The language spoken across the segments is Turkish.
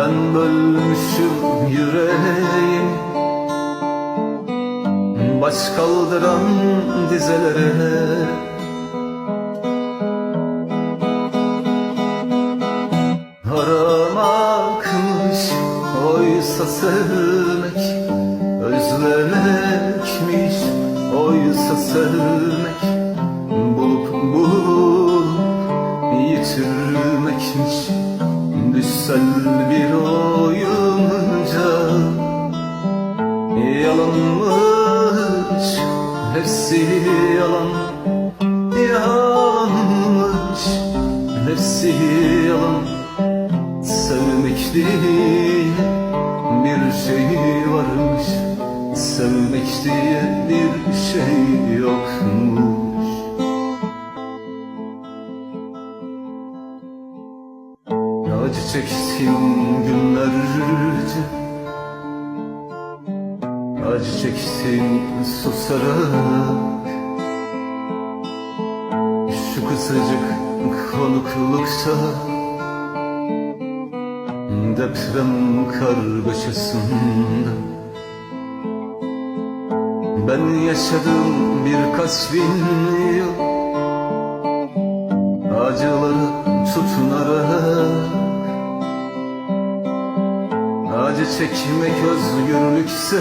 Ben bölmüşüm yüreğimi Baş kaldıran dizelere. Aramakmış oysa sevmek Özlemekmiş oysa sevmek bir oyunca Yalanmış hepsi yalan Yalanmış hepsi yalan Sevmek diye bir şey varmış Sevmek diye bir şey yokmuş Acı çektim günlerce Acı. Çektim susarak Şu kısacık konuklukta Deprem kargaşasında Ben yaşadım birkaç bin yıl. Acıları tutunarak çekmek özgürlükse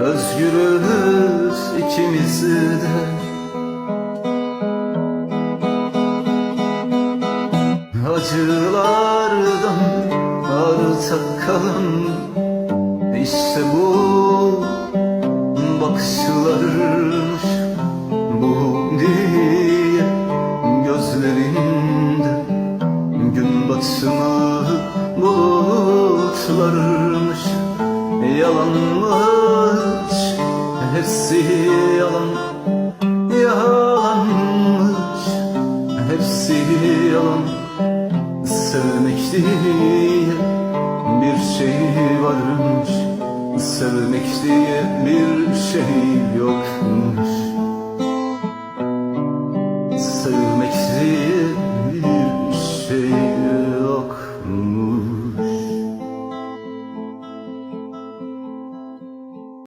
Özgürüz ikimiz de. Acılardan arta kalan işte bu bakışlarmış Yalanmış hepsi yalan. Yalanmış hepsi yalan. Sevmek diye bir şey varmış. Sevmek diye bir şey yokmuş